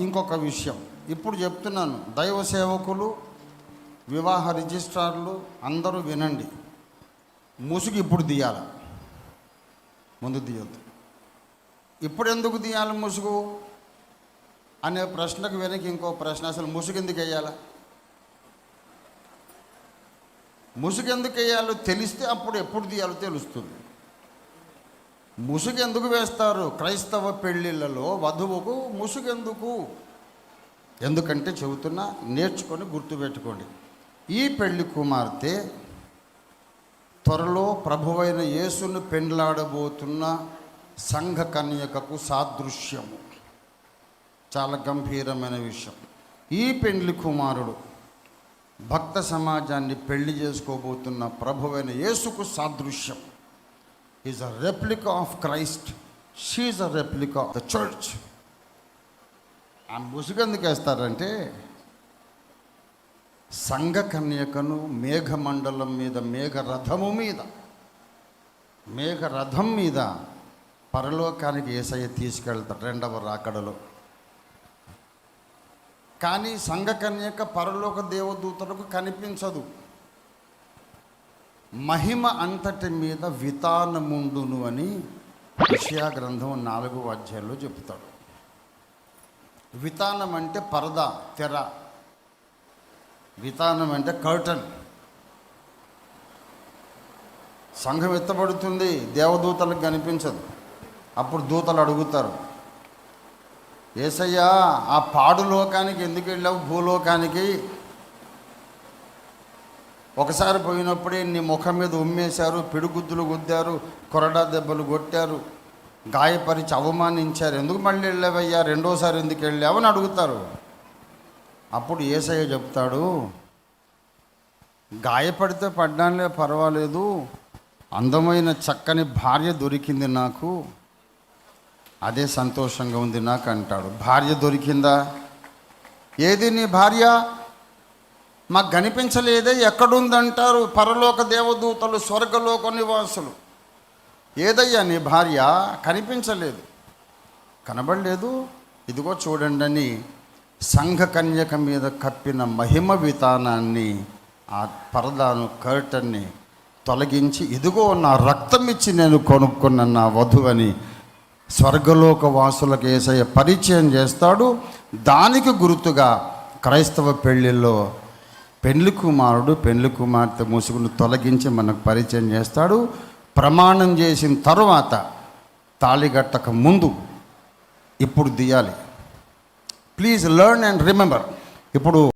ఇంకొక విషయం. ఇప్పుడు చెప్తున్నాను దైవ సేవకులు వివాహ రిజిస్ట్రార్లు అందరూ వినండి. ముసుగు ఇప్పుడు తీయాలి. ముందు తీయొద్దు. ఇప్పుడు ఎందుకు తీయాలి ముసుగు? అనే ప్రశ్నకు వెనక ఇంకో ప్రశ్న. అసలు ముసుగు ఎందుకు వేయాలా? ముసుగు ఎందుకు వేయాలో తెలిస్తే అప్పుడు ఎప్పుడు తీయాలో తెలుస్తుంది. ముసుగు ఎందుకు వేస్తారు? క్రైస్తవ పెళ్ళిళ్ళలో వధువుకు ముసుగు ఎందుకు ఎందుకంటే చెబుతున్నా నేర్చుకొని గుర్తుపెట్టుకోండి ఈ పెళ్ళి కుమార్తె త్వరలో ప్రభువైన యేసును పెండ్లాడబోతున్న సంఘ కన్యకకు సాదృశ్యము. చాలా గంభీరమైన విషయం. ఈ పెండ్లి కుమారుడు భక్త సమాజాన్ని పెళ్ళి చేసుకోబోతున్న ప్రభువైన యేసుకు సాదృశ్యం. Is a replica of Christ she a replica of the church ఆ ముసుగు ఎందుకు వేస్తారంటే సంఘ కన్యకను మేఘమండలం మీద మేఘరథము మీద మేఘరథం మీద పరలోకానికి ఏసయ్య తీసుకెళ్తారు రెండవ రాకడలో. కానీ సంఘ కన్యక పరలోక దేవదూతలకు కనిపించదు. మహిమ అంతటి మీద వితానముండును అని విషయా గ్రంథం నాలుగో అధ్యాయంలో చెప్తాడు వితానం అంటే పరద తెర. వితానం అంటే కర్టన్ సంఘం ఎత్తబడుతుంది దేవదూతలకు కనిపించదు. అప్పుడు దూతలు అడుగుతారు ఏసయ్యా ఆ పాడు లోకానికి ఎందుకు వెళ్ళావు? భూలోకానికి ఒకసారి పోయినప్పుడే నీ ముఖం మీద ఉమ్మేశారు పిడుగుద్దులు గుద్దారు కొరడా దెబ్బలు కొట్టారు గాయపరిచి అవమానించారు. ఎందుకు మళ్ళీ వెళ్ళావయ్యా? రెండోసారి ఎందుకు వెళ్ళావు అని అడుగుతారు. అప్పుడు ఏసయ్య చెప్తాడు గాయపడితే పడ్డానులే పర్వాలేదు. అందమైన చక్కని భార్య దొరికింది నాకు. అదే సంతోషంగా ఉంది నాకు అంటాడు. భార్య దొరికిందా? ఏది నీ భార్య? మాకు కనిపించలేదే ఎక్కడుందంటారు పరలోక దేవదూతలు స్వర్గలోక నివాసులు. ఏదయ్యా నీ భార్య? కనిపించలేదు. కనబడలేదు. ఇదిగో చూడండి అని సంఘ కన్యక మీద కప్పిన మహిమ విధానాన్ని ఆ పరదాను కర్టన్ని తొలగించి ఇదిగో నా రక్తం ఇచ్చి నేను కొనుక్కున్న నా వధువని స్వర్గలోక వాసులకు ఏసయ్య పరిచయం చేస్తాడు. దానికి గుర్తుగా క్రైస్తవ పెళ్ళిళ్ళలో పెండ్లి కుమారుడు పెండ్లి కుమార్తె ముసుగును తొలగించి మనకు పరిచయం చేస్తాడు. ప్రమాణం చేసిన తరువాత తాళిగట్టక ముందు ఇప్పుడు దియాలి. ప్లీజ్ లెర్న్ అండ్ రిమెంబర్ ఇప్పుడు